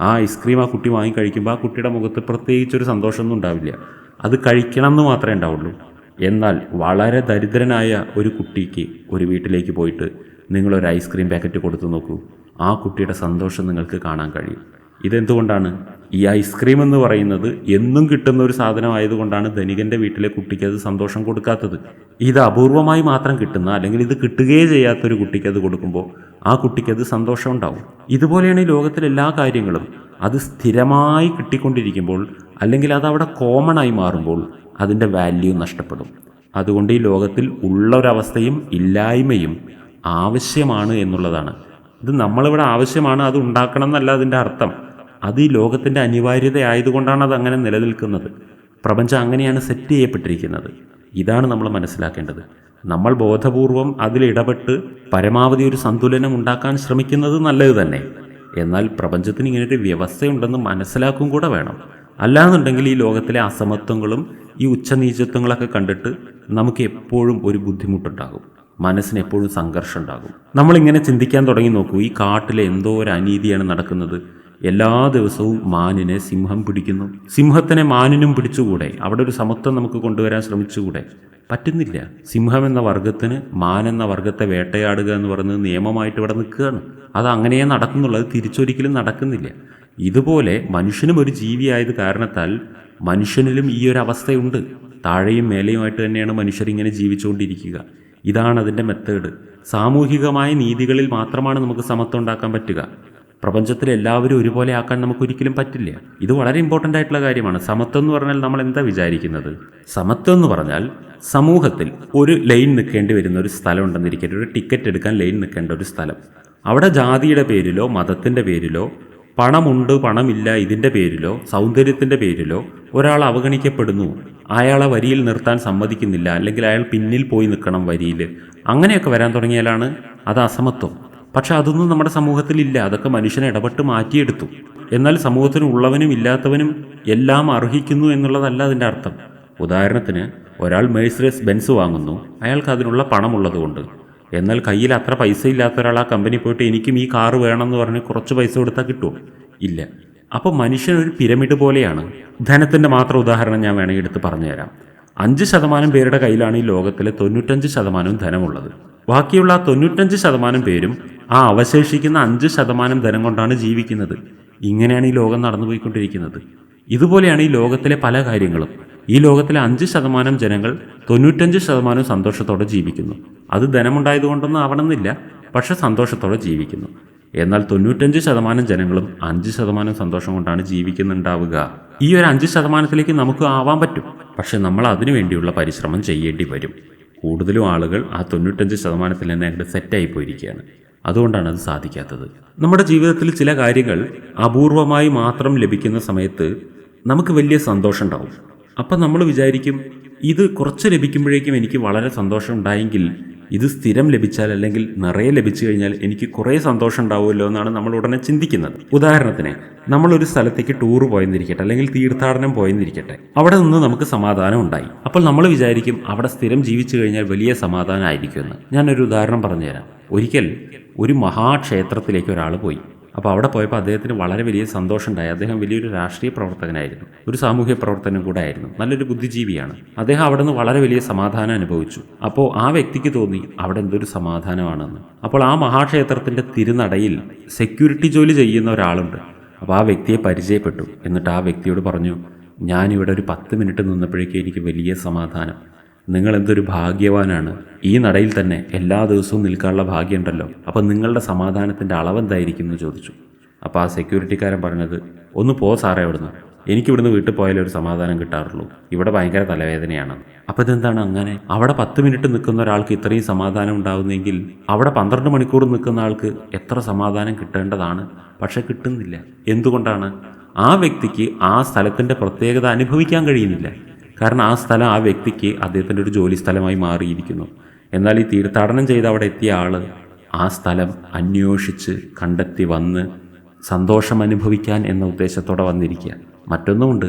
ആ ഐസ്ക്രീം ആ കുട്ടി വാങ്ങിക്കഴിക്കുമ്പോൾ ആ കുട്ടിയുടെ മുഖത്ത് പ്രത്യേകിച്ചൊരു സന്തോഷമൊന്നും ഉണ്ടാവില്ല. അത് കഴിക്കണം എന്ന് മാത്രമേ ഉണ്ടാവുള്ളൂ. എന്നാൽ വളരെ ദരിദ്രനായ ഒരു കുട്ടിക്ക് ഒരു വീട്ടിലേക്ക് പോയിട്ട് നിങ്ങളൊരു ഐസ്ക്രീം പാക്കറ്റ് കൊടുത്തു നോക്കൂ. ആ കുട്ടിയുടെ സന്തോഷം നിങ്ങൾക്ക് കാണാൻ കഴിയും. ഇതെന്തുകൊണ്ടാണ്? ഈ ഐസ്ക്രീം എന്ന് പറയുന്നത് എന്നും കിട്ടുന്ന ഒരു സാധനമായതുകൊണ്ടാണ് ധനികന്റെ വീട്ടിലെ കുട്ടിക്ക് അത് സന്തോഷം കൊടുക്കാത്തത്. ഇത് അപൂർവമായി മാത്രം കിട്ടുന്ന അല്ലെങ്കിൽ ഇത് കിട്ടുകയേ ചെയ്യാത്തൊരു കുട്ടിക്ക് അത് കൊടുക്കുമ്പോൾ ആ കുട്ടിക്ക് അത് സന്തോഷം ഉണ്ടാവും. ഇതുപോലെയാണ് ഈ ലോകത്തിലെ എല്ലാ കാര്യങ്ങളും. അത് സ്ഥിരമായി കിട്ടിക്കൊണ്ടിരിക്കുമ്പോൾ അല്ലെങ്കിൽ അത് അവിടെ കോമൺ ആയി മാറുമ്പോൾ അതിന്റെ വാല്യൂ നഷ്ടപ്പെടും. അതുകൊണ്ട് ഈ ലോകത്തിൽ ഉള്ള ഒരവസ്ഥയും ഇല്ലായ്മയും ആവശ്യമാണ് എന്നുള്ളതാണ്. ഇത് നമ്മളിവിടെ ആവശ്യമാണ് അത് ഉണ്ടാക്കണം എന്നല്ല അതിന്റെ അർത്ഥം. അത് ഈ ലോകത്തിന്റെ അനിവാര്യത ആയതുകൊണ്ടാണ് അത് അങ്ങനെ നിലനിൽക്കുന്നത്. പ്രപഞ്ചം അങ്ങനെയാണ് സെറ്റ് ചെയ്യപ്പെട്ടിരിക്കുന്നത്. ഇതാണ് നമ്മൾ മനസ്സിലാക്കേണ്ടത്. നമ്മൾ ബോധപൂർവം അതിലിടപെട്ട് പരമാവധി ഒരു സന്തുലനം ഉണ്ടാക്കാൻ ശ്രമിക്കുന്നത് നല്ലത് തന്നെ. എന്നാൽ പ്രപഞ്ചത്തിന് ഇങ്ങനൊരു വ്യവസ്ഥയുണ്ടെന്ന് മനസ്സിലാക്കും കൂടെ വേണം. അല്ലാന്നുണ്ടെങ്കിൽ ഈ ലോകത്തിലെ അസമത്വങ്ങളും ഈ ഉച്ചനീചത്വങ്ങളൊക്കെ കണ്ടിട്ട് നമുക്ക് എപ്പോഴും ഒരു ബുദ്ധിമുട്ടുണ്ടാകും. മനസ്സിന് എപ്പോഴും സംഘർഷം ഉണ്ടാകും. നമ്മളിങ്ങനെ ചിന്തിക്കാൻ തുടങ്ങി നോക്കൂ ഈ കാട്ടിലെ എന്തോ ഒരു അനീതിയാണ് നടക്കുന്നത്. എല്ലാ ദിവസവും മാനിനെ സിംഹം പിടിക്കുന്നു. സിംഹത്തിനെ മാനിനും പിടിച്ചുകൂടെ? അവിടെ ഒരു സമത്വം നമുക്ക് കൊണ്ടുവരാൻ ശ്രമിച്ചുകൂടെ? പറ്റുന്നില്ല. സിംഹം എന്ന വർഗത്തിന് മാൻ എന്ന വർഗത്തെ വേട്ടയാടുക എന്ന് പറയുന്നത് നിയമമായിട്ട് ഇവിടെ നിൽക്കുകയാണ്. അത് അങ്ങനെയേ നടക്കുന്നുള്ളൂ. അത് തിരിച്ചൊരിക്കലും നടക്കുന്നില്ല. ഇതുപോലെ മനുഷ്യനും ഒരു ജീവിയായത് കാരണത്താൽ മനുഷ്യനിലും ഈ ഒരു അവസ്ഥയുണ്ട്. താഴെയും മേലെയുമായിട്ട് തന്നെയാണ് മനുഷ്യരിങ്ങനെ ജീവിച്ചുകൊണ്ടിരിക്കുക. ഇതാണ് അതിന്റെ മെത്തേഡ്. സാമൂഹികമായ നീതികളിൽ മാത്രമാണ് നമുക്ക് സമത്വം ഉണ്ടാക്കാൻ പറ്റുക. പ്രപഞ്ചത്തിൽ എല്ലാവരും ഒരുപോലെ ആക്കാൻ നമുക്ക് ഒരിക്കലും പറ്റില്ല. ഇത് വളരെ ഇമ്പോർട്ടന്റ് ആയിട്ടുള്ള കാര്യമാണ്. സമത്വം എന്ന് പറഞ്ഞാൽ നമ്മൾ എന്താ വിചാരിക്കുന്നത്? സമത്വം എന്ന് പറഞ്ഞാൽ സമൂഹത്തിൽ ഒരു ലൈൻ നിൽക്കേണ്ടി വരുന്ന ഒരു സ്ഥലം ഉണ്ടെന്നിരിക്കട്ടെ. ഒരു ടിക്കറ്റ് എടുക്കാൻ ലൈൻ നിൽക്കേണ്ട ഒരു സ്ഥലം. അവിടെ ജാതിയുടെ പേരിലോ മതത്തിന്റെ പേരിലോ പണമുണ്ട് പണമില്ല ഇതിന്റെ പേരിലോ സൗന്ദര്യത്തിന്റെ പേരിലോ ഒരാൾ അവഗണിക്കപ്പെടുന്നു. അയാളെ വരിയിൽ നിർത്താൻ സമ്മതിക്കുന്നില്ല. അല്ലെങ്കിൽ അയാൾ പിന്നിൽ പോയി നിൽക്കണം വരിയിൽ. അങ്ങനെയൊക്കെ വരാൻ തുടങ്ങിയാലാണ് അത് അസമത്വം. പക്ഷെ അതൊന്നും നമ്മുടെ സമൂഹത്തിലില്ല. അതൊക്കെ മനുഷ്യനെ ഇടപെട്ട് മാറ്റിയെടുത്തു. എന്നാൽ സമൂഹത്തിന് ഉള്ളവനും ഇല്ലാത്തവനും എല്ലാം അർഹിക്കുന്നു എന്നുള്ളതല്ല അതിന്റെ അർത്ഥം. ഉദാഹരണത്തിന് ഒരാൾ മേഴ്സറസ് ബെൻസ് വാങ്ങുന്നു. അയാൾക്ക് അതിനുള്ള പണമുള്ളതുകൊണ്ട്. എന്നാൽ കയ്യിൽ അത്ര പൈസ ഇല്ലാത്ത ഒരാൾ ആ കമ്പനി പോയിട്ട് എനിക്കും ഈ കാറ് വേണമെന്ന് പറഞ്ഞ് കുറച്ച് പൈസ കൊടുത്താൽ കിട്ടുമോ ഇല്ല. അപ്പോൾ മനുഷ്യൻ ഒരു പിരമിഡ് പോലെയാണ്. ധനത്തിന്റെ മാത്രം ഉദാഹരണം ഞാൻ വേണമെങ്കിൽ എടുത്ത് പറഞ്ഞുതരാം. അഞ്ച് ശതമാനം പേരുടെ കയ്യിലാണ് ഈ ലോകത്തിലെ തൊണ്ണൂറ്റഞ്ച് ശതമാനവും ധനമുള്ളത്. ബാക്കിയുള്ള ആ തൊണ്ണൂറ്റഞ്ച് ശതമാനം പേരും ആ അവശേഷിക്കുന്ന അഞ്ച് ശതമാനം ധനം കൊണ്ടാണ് ജീവിക്കുന്നത്. ഇങ്ങനെയാണ് ഈ ലോകം നടന്നുപോയിക്കൊണ്ടിരിക്കുന്നത്. ഇതുപോലെയാണ് ഈ ലോകത്തിലെ പല കാര്യങ്ങളും. ഈ ലോകത്തിലെ അഞ്ച് ശതമാനം ജനങ്ങൾ തൊണ്ണൂറ്റഞ്ച് ശതമാനം സന്തോഷത്തോടെ ജീവിക്കുന്നു. അത് ധനമുണ്ടായതുകൊണ്ടൊന്നും ആവണമെന്നില്ല പക്ഷെ സന്തോഷത്തോടെ ജീവിക്കുന്നു. എന്നാൽ തൊണ്ണൂറ്റഞ്ച് ശതമാനം ജനങ്ങളും അഞ്ച് ശതമാനം സന്തോഷം കൊണ്ടാണ് ജീവിക്കുന്നുണ്ടാവുക. ഈ ഒരു അഞ്ച് ശതമാനത്തിലേക്ക് നമുക്ക് ആവാൻ പറ്റും പക്ഷെ നമ്മൾ അതിനു വേണ്ടിയുള്ള പരിശ്രമം ചെയ്യേണ്ടി വരും. കൂടുതലും ആളുകൾ ആ തൊണ്ണൂറ്റഞ്ച് ശതമാനത്തിൽ തന്നെ അങ്ങോട്ട് സെറ്റായി പോയിരിക്കുകയാണ്. അതുകൊണ്ടാണ് അത് സാധിക്കാത്തത്. നമ്മുടെ ജീവിതത്തിൽ ചില കാര്യങ്ങൾ അപൂർവമായി മാത്രം ലഭിക്കുന്ന സമയത്ത് നമുക്ക് വലിയ സന്തോഷം ഉണ്ടാവും അപ്പം നമ്മൾ വിചാരിക്കും ഇത് കുറച്ച് ലഭിക്കുമ്പോഴേക്കും എനിക്ക് വളരെ സന്തോഷം ഉണ്ടായെങ്കിൽ ഇത് സ്ഥിരം ലഭിച്ചാൽ അല്ലെങ്കിൽ നിറയെ ലഭിച്ചു കഴിഞ്ഞാൽ എനിക്ക് കുറേ സന്തോഷം ഉണ്ടാവുമല്ലോ എന്നാണ് നമ്മൾ ഉടനെ ചിന്തിക്കുന്നത്. ഉദാഹരണത്തിന് നമ്മളൊരു സ്ഥലത്തേക്ക് ടൂർ പോയെന്നിരിക്കട്ടെ അല്ലെങ്കിൽ തീർത്ഥാടനം പോയെന്നിരിക്കട്ടെ അവിടെ നിന്ന് നമുക്ക് സമാധാനം ഉണ്ടായി. അപ്പോൾ നമ്മൾ വിചാരിക്കും അവിടെ സ്ഥിരം ജീവിച്ചു കഴിഞ്ഞാൽ വലിയ സമാധാനമായിരിക്കുമെന്ന് ഞാനൊരു ഉദാഹരണം പറഞ്ഞുതരാം. ഒരിക്കൽ ഒരു മഹാക്ഷേത്രത്തിലേക്ക് ഒരാൾ പോയി. അപ്പോൾ അവിടെ പോയപ്പോൾ അദ്ദേഹത്തിന് വളരെ വലിയ സന്തോഷം ഉണ്ടായി അദ്ദേഹം വലിയൊരു രാഷ്ട്രീയ പ്രവർത്തകനായിരുന്നു. ഒരു സാമൂഹ്യ പ്രവർത്തനം കൂടെ ആയിരുന്നു. നല്ലൊരു ബുദ്ധിജീവിയാണ്. അദ്ദേഹം അവിടെ നിന്ന് വളരെ വലിയ സമാധാനം അനുഭവിച്ചു. അപ്പോൾ ആ വ്യക്തിക്ക് തോന്നി അവിടെ എന്തൊരു സമാധാനമാണെന്ന്. അപ്പോൾ ആ മഹാക്ഷേത്രത്തിന്റെ തിരുനടയിൽ സെക്യൂരിറ്റി ജോലി ചെയ്യുന്ന ഒരാളുണ്ട്. അപ്പോൾ ആ വ്യക്തിയെ പരിചയപ്പെട്ടു. എന്നിട്ട് ആ വ്യക്തിയോട് പറഞ്ഞു ഞാനിവിടെ ഒരു പത്ത് മിനിറ്റ് നിന്നപ്പോഴേക്കും എനിക്ക് വലിയ സമാധാനം. നിങ്ങൾ എന്തൊരു ഭാഗ്യവാനാണ്. ഈ നടയിൽ തന്നെ എല്ലാ ദിവസവും നിൽക്കാനുള്ള ഭാഗ്യമുണ്ടല്ലോ. അപ്പം നിങ്ങളുടെ സമാധാനത്തിന്റെ അളവെന്തായിരിക്കും എന്ന് ചോദിച്ചു. അപ്പോൾ ആ സെക്യൂരിറ്റിക്കാരൻ പറഞ്ഞത് ഒന്ന് പോ സാറേ അവിടുന്ന്. എനിക്കിവിടുന്ന് വീട്ടിൽ പോയാലേ ഒരു സമാധാനം കിട്ടാറുള്ളൂ. ഇവിടെ ഭയങ്കര തലവേദനയാണ്. അപ്പം ഇതെന്താണ് അങ്ങനെ? അവിടെ പത്ത് മിനിറ്റ് നിൽക്കുന്ന ഒരാൾക്ക് ഇത്രയും സമാധാനം ഉണ്ടാകുന്നെങ്കിൽ അവിടെ പന്ത്രണ്ട് മണിക്കൂർ നിൽക്കുന്ന ആൾക്ക് എത്ര സമാധാനം കിട്ടേണ്ടതാണ്? പക്ഷെ കിട്ടുന്നില്ല. എന്തുകൊണ്ടാണ്? ആ വ്യക്തിക്ക് ആ സ്ഥലത്തിന്റെ പ്രത്യേകത അനുഭവിക്കാൻ കഴിയുന്നില്ല. കാരണം ആ സ്ഥലം ആ വ്യക്തിക്ക് അദ്ദേഹത്തിന്റെ ഒരു ജോലി സ്ഥലമായി മാറിയിരിക്കുന്നു. എന്നാൽ ഈ തീർത്ഥാടനം ചെയ്ത് അവിടെ എത്തിയ ആൾ ആ സ്ഥലം അന്വേഷിച്ച് കണ്ടെത്തി വന്ന് സന്തോഷം അനുഭവിക്കാൻ എന്ന ഉദ്ദേശത്തോടെ വന്നിരിക്കുക. മറ്റൊന്നുമുണ്ട്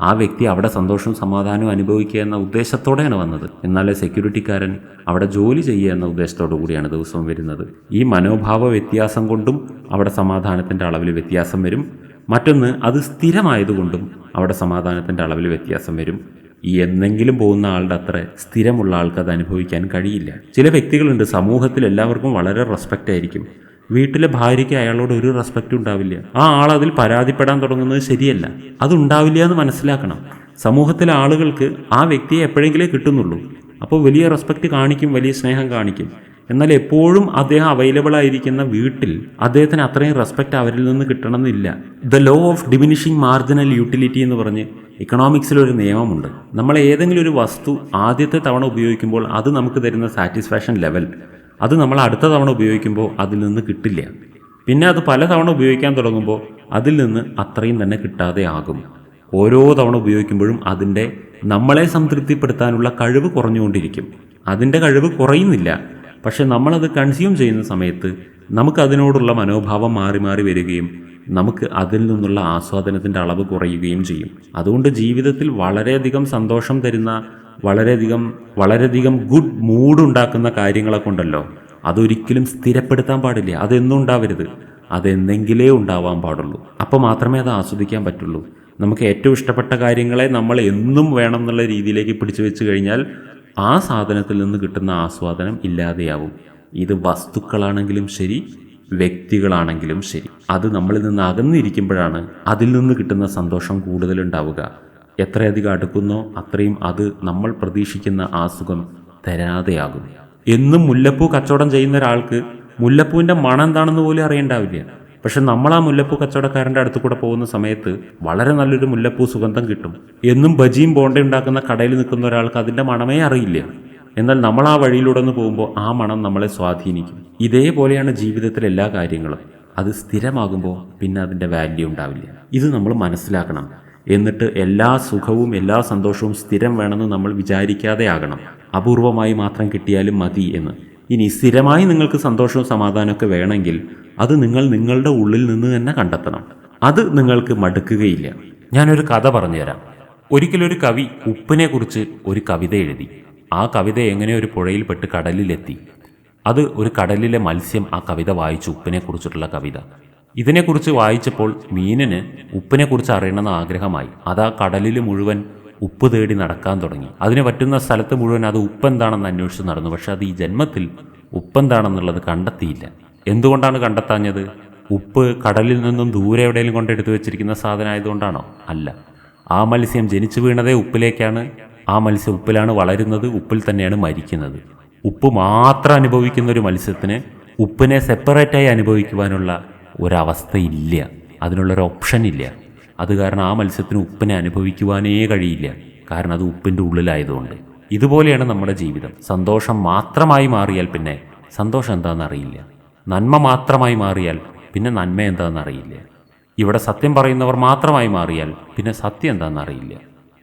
ആ വ്യക്തി അവിടെ സന്തോഷവും സമാധാനവും അനുഭവിക്കുക എന്ന ഉദ്ദേശത്തോടെയാണ് വന്നത്. എന്നാൽ സെക്യൂരിറ്റിക്കാരൻ അവിടെ ജോലി ചെയ്യുക എന്ന ഉദ്ദേശത്തോടു കൂടിയാണ് ദിവസവും വരുന്നത്. ഈ മനോഭാവ വ്യത്യാസം കൊണ്ടും അവിടെ സമാധാനത്തിന്റെ അളവിൽ വ്യത്യാസം വരും. മറ്റൊന്ന് അത് സ്ഥിരമായതുകൊണ്ടും അവിടെ സമാധാനത്തിന്റെ അളവിൽ വ്യത്യാസം വരും. എന്നെങ്കിലും പോകുന്ന ആളുടെ അത്ര സ്ഥിരമുള്ള ആൾക്ക് അത് അനുഭവിക്കാൻ കഴിയില്ല. ചില വ്യക്തികളുണ്ട് സമൂഹത്തിൽ എല്ലാവർക്കും വളരെ റെസ്പെക്റ്റ് ആയിരിക്കും. വീട്ടിലെ ഭാര്യയ്ക്ക് അയാളോട് ഒരു റെസ്പെക്റ്റ് ഉണ്ടാവില്ല. ആ ആൾ അതിൽ പരാതിപ്പെടാൻ തുടങ്ങുന്നത് ശരിയല്ല. അതുണ്ടാവില്ല എന്ന് മനസ്സിലാക്കണം. സമൂഹത്തിലെ ആളുകൾക്ക് ആ വ്യക്തിയെ എപ്പോഴെങ്കിലേ കിട്ടുന്നുള്ളൂ. അപ്പോൾ വലിയ റെസ്പെക്റ്റ് കാണിക്കും വലിയ സ്നേഹം കാണിക്കും. എന്നാൽ എപ്പോഴും അദ്ദേഹം അവൈലബിൾ ആയിരിക്കുന്ന വീട്ടിൽ അദ്ദേഹത്തിന് അത്രയും റെസ്പെക്റ്റ് അവരിൽ നിന്ന് കിട്ടണമെന്നില്ല. The law of diminishing marginal utility എന്ന് പറഞ്ഞ് ഇക്കണോമിക്സിലൊരു നിയമമുണ്ട്. നമ്മൾ ഏതെങ്കിലും ഒരു വസ്തു ആദ്യത്തെ തവണ ഉപയോഗിക്കുമ്പോൾ അത് നമുക്ക് തരുന്ന സാറ്റിസ്ഫാക്ഷൻ ലെവൽ അത് നമ്മൾ അടുത്ത തവണ ഉപയോഗിക്കുമ്പോൾ അതിൽ നിന്ന് കിട്ടില്ല. പിന്നെ അത് പല തവണ ഉപയോഗിക്കാൻ തുടങ്ങുമ്പോൾ അതിൽ നിന്ന് അത്രയും തന്നെ കിട്ടാതെ ആകും. ഓരോ തവണ ഉപയോഗിക്കുമ്പോഴും അതിന്റെ നമ്മളെ സംതൃപ്തിപ്പെടുത്താനുള്ള കഴിവ് കുറഞ്ഞുകൊണ്ടിരിക്കും. അതിന്റെ കഴിവ് കുറയുന്നില്ല. പക്ഷെ നമ്മളത് കൺസ്യൂം ചെയ്യുന്ന സമയത്ത് നമുക്കതിനോടുള്ള മനോഭാവം മാറി മാറി വരികയും നമുക്ക് അതിൽ നിന്നുള്ള ആസ്വാദനത്തിന്റെ അളവ് കുറയുകയും ചെയ്യും. അതുകൊണ്ട് ജീവിതത്തിൽ വളരെയധികം സന്തോഷം തരുന്ന വളരെയധികം വളരെയധികം ഗുഡ് മൂഡ് ഉണ്ടാക്കുന്ന കാര്യങ്ങളെ കൊണ്ടല്ലോ അതൊരിക്കലും സ്ഥിരപ്പെടുത്താൻ പാടില്ല. അതെന്നും ഉണ്ടാവരുത്. അതെന്തെങ്കിലേ ഉണ്ടാവാൻ പാടുള്ളൂ. അപ്പോൾ മാത്രമേ അത് ആസ്വദിക്കാൻ പറ്റുള്ളൂ. നമുക്ക് ഏറ്റവും ഇഷ്ടപ്പെട്ട കാര്യങ്ങളെ നമ്മൾ എന്നും വേണം എന്നുള്ള രീതിയിലേക്ക് പിടിച്ചു വെച്ച് കഴിഞ്ഞാൽ ആ സാധനത്തിൽ നിന്ന് കിട്ടുന്ന ആസ്വാദനം ഇല്ലാതെയാവും. ഇത് വസ്തുക്കളാണെങ്കിലും ശരി വ്യക്തികളാണെങ്കിലും ശരി. അത് നമ്മളിൽ നിന്ന് അകന്നിരിക്കുമ്പോഴാണ് അതിൽ നിന്ന് കിട്ടുന്ന സന്തോഷം കൂടുതലുണ്ടാവുക. എത്രയധികം അടുക്കുന്നോ അത്രയും അത് നമ്മൾ പ്രതീക്ഷിക്കുന്ന ആ സുഖം തരാതെയാകും. എന്നും മുല്ലപ്പൂ കച്ചവടം ചെയ്യുന്ന ഒരാൾക്ക് മുല്ലപ്പൂവിന്റെ മണം എന്താണെന്ന് പോലും അറിയണ്ടാവില്ല. പക്ഷെ നമ്മൾ ആ മുല്ലപ്പൂ കച്ചവടക്കാരന്റെ അടുത്ത് കൂടെ പോകുന്ന സമയത്ത് വളരെ നല്ലൊരു മുല്ലപ്പൂ സുഗന്ധം കിട്ടും. എന്നും ബജിയും ബോണ്ട ഉണ്ടാക്കുന്ന കടയിൽ നിൽക്കുന്ന ഒരാൾക്ക് അതിന്റെ മണമേ അറിയില്ല. എന്നാൽ നമ്മൾ ആ വഴിയിലൂടെ ഒന്ന് പോകുമ്പോൾ ആ മണം നമ്മളെ സ്വാധീനിക്കും. ഇതേപോലെയാണ് ജീവിതത്തിലെ എല്ലാ കാര്യങ്ങളും. അത് സ്ഥിരമാകുമ്പോൾ പിന്നെ അതിന്റെ വാല്യൂ ഉണ്ടാവില്ല. ഇത് നമ്മൾ മനസ്സിലാക്കണം. എന്നിട്ട് എല്ലാ സുഖവും എല്ലാ സന്തോഷവും സ്ഥിരം വേണമെന്ന് നമ്മൾ വിചാരിക്കാതെ ആകണം. അപൂർവമായി മാത്രം കിട്ടിയാലും മതി എന്ന്. ഇനി സ്ഥിരമായി നിങ്ങൾക്ക് സന്തോഷവും സമാധാനമൊക്കെ വേണമെങ്കിൽ അത് നിങ്ങൾ നിങ്ങളുടെ ഉള്ളിൽ നിന്ന് തന്നെ കണ്ടെത്തണം. അത് നിങ്ങൾക്ക് മടുക്കുകയില്ല. ഞാനൊരു കഥ പറഞ്ഞുതരാം. ഒരിക്കലൊരു കവി ഉപ്പിനെക്കുറിച്ച് ഒരു കവിത എഴുതി. ആ കവിത എങ്ങനെ ഒരു പുഴയിൽപ്പെട്ട് കടലിലെത്തി. അത് ഒരു കടലിലെ മത്സ്യം ആ കവിത വായിച്ചു ഉപ്പിനെ കുറിച്ചിട്ടുള്ള കവിത. ഇതിനെക്കുറിച്ച് വായിച്ചപ്പോൾ മീനിന് ഉപ്പിനെക്കുറിച്ച് അറിയണമെന്ന് ആഗ്രഹമായി. അതാ കടലിൽ മുഴുവൻ ഉപ്പ് തേടി നടക്കാൻ തുടങ്ങി. അതിനെ പറ്റുന്ന സ്ഥലത്ത് മുഴുവൻ അത് ഉപ്പെന്താണെന്ന് അന്വേഷിച്ച് നടന്നു. പക്ഷെ അത് ഈ ജന്മത്തിൽ ഉപ്പെന്താണെന്നുള്ളത് കണ്ടെത്തിയില്ല. എന്തുകൊണ്ടാണ് കണ്ടെത്താഞ്ഞത്? ഉപ്പ് കടലിൽ നിന്നും ദൂരെ എവിടെയെങ്കിലും കൊണ്ടെടുത്ത് വെച്ചിരിക്കുന്ന സാധനമായതുകൊണ്ടാണോ? അല്ല. ആ മത്സ്യം ജനിച്ചു വീണതേ ഉപ്പിലേക്കാണ്. ആ മത്സ്യം ഉപ്പിലാണ് വളരുന്നത് ഉപ്പിൽ തന്നെയാണ് മരിക്കുന്നത്. ഉപ്പ് മാത്രം അനുഭവിക്കുന്ന ഒരു മത്സ്യത്തിന് ഉപ്പിനെ സെപ്പറേറ്റായി അനുഭവിക്കുവാനുള്ള ഒരവസ്ഥയില്ല. അതിനുള്ളൊരു ഓപ്ഷൻ ഇല്ല അത് കാരണം ആ മത്സ്യത്തിന് ഉപ്പിനെ അനുഭവിക്കുവാനേ കഴിയില്ല. കാരണം അത് ഉപ്പിന്റെ ഉള്ളിലായതുകൊണ്ട്. ഇതുപോലെയാണ് നമ്മുടെ ജീവിതം. സന്തോഷം മാത്രമായി മാറിയാൽ പിന്നെ സന്തോഷം എന്താണെന്ന് അറിയില്ല. നന്മ മാത്രമായി മാറിയാൽ പിന്നെ നന്മ എന്താണെന്ന് അറിയില്ല. ഇവിടെ സത്യം പറയുന്നവർ മാത്രമായി മാറിയാൽ പിന്നെ സത്യം എന്താണെന്ന് അറിയില്ല.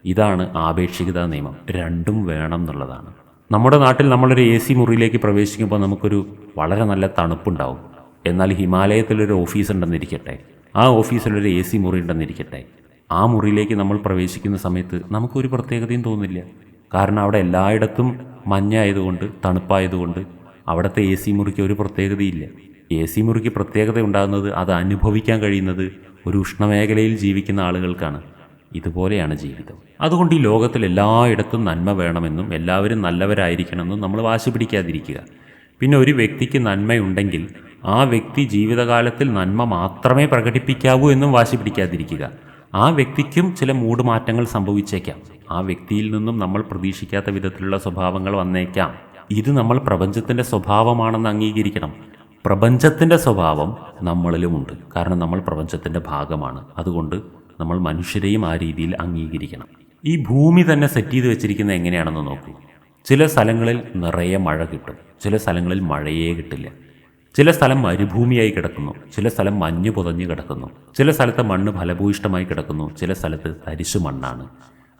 ഇതാണ് ആപേക്ഷികതാ നിയമം. രണ്ടും വേണം എന്നുള്ളതാണ്. നമ്മുടെ നാട്ടിൽ നമ്മളൊരു എ സി മുറിയിലേക്ക് പ്രവേശിക്കുമ്പോൾ നമുക്കൊരു വളരെ നല്ല തണുപ്പുണ്ടാവും. എന്നാൽ ഹിമാലയത്തിലൊരു ഓഫീസ് ഉണ്ടെന്നിരിക്കട്ടെ. ആ ഓഫീസിലൊരു എ സി മുറി ഉണ്ടെന്നിരിക്കട്ടെ. ആ മുറിയിലേക്ക് നമ്മൾ പ്രവേശിക്കുന്ന സമയത്ത് നമുക്കൊരു പ്രത്യേകതയും തോന്നില്ല കാരണം അവിടെ എല്ലായിടത്തും മഞ്ഞായതുകൊണ്ട് തണുപ്പായതുകൊണ്ട് അവിടുത്തെ എ സി മുറിക്ക് ഒരു പ്രത്യേകതയില്ല. എ സി മുറിക്ക് പ്രത്യേകത ഉണ്ടാകുന്നത് അത് അനുഭവിക്കാൻ കഴിയുന്നത് ഒരു ഉഷ്ണമേഖലയിൽ ജീവിക്കുന്ന ആളുകൾക്കാണ്. ഇതുപോലെയാണ് ജീവിതം. അതുകൊണ്ട് ഈ ലോകത്തിൽ എല്ലായിടത്തും നന്മ വേണമെന്നും എല്ലാവരും നല്ലവരായിരിക്കണമെന്നും നമ്മൾ വാശി പിടിക്കാതിരിക്കുക. പിന്നെ ഒരു വ്യക്തിക്ക് നന്മയുണ്ടെങ്കിൽ ആ വ്യക്തി ജീവിതകാലത്തിൽ നന്മ മാത്രമേ പ്രകടിപ്പിക്കാവൂ എന്നും വാശി പിടിക്കാതിരിക്കുക. ആ വ്യക്തിക്കും ചില മൂഡ് മാറ്റങ്ങൾ സംഭവിച്ചേക്കാം. ആ വ്യക്തിയിൽ നിന്നും നമ്മൾ പ്രതീക്ഷിക്കാത്ത വിധത്തിലുള്ള സ്വഭാവങ്ങൾ വന്നേക്കാം. ഇത് നമ്മൾ പ്രപഞ്ചത്തിന്റെ സ്വഭാവമാണെന്ന് അംഗീകരിക്കണം. പ്രപഞ്ചത്തിന്റെ സ്വഭാവം നമ്മളിലുമുണ്ട്. കാരണം നമ്മൾ പ്രപഞ്ചത്തിന്റെ ഭാഗമാണ്. അതുകൊണ്ട് നമ്മൾ മനുഷ്യരെയും ആ രീതിയിൽ അംഗീകരിക്കണം. ഈ ഭൂമി തന്നെ സെറ്റ് ചെയ്ത് വെച്ചിരിക്കുന്നത് എങ്ങനെയാണെന്ന് നോക്കൂ. ചില സ്ഥലങ്ങളിൽ നിറയെ മഴ കിട്ടും. ചില സ്ഥലങ്ങളിൽ മഴയേ കിട്ടില്ല. ചില സ്ഥലം മരുഭൂമിയായി കിടക്കുന്നു. ചില സ്ഥലം മഞ്ഞു പുതഞ്ഞു കിടക്കുന്നു. ചില സ്ഥലത്ത് മണ്ണ് ഫലഭൂയിഷ്ടമായി കിടക്കുന്നു. ചില സ്ഥലത്ത് തരിശു മണ്ണാണ്.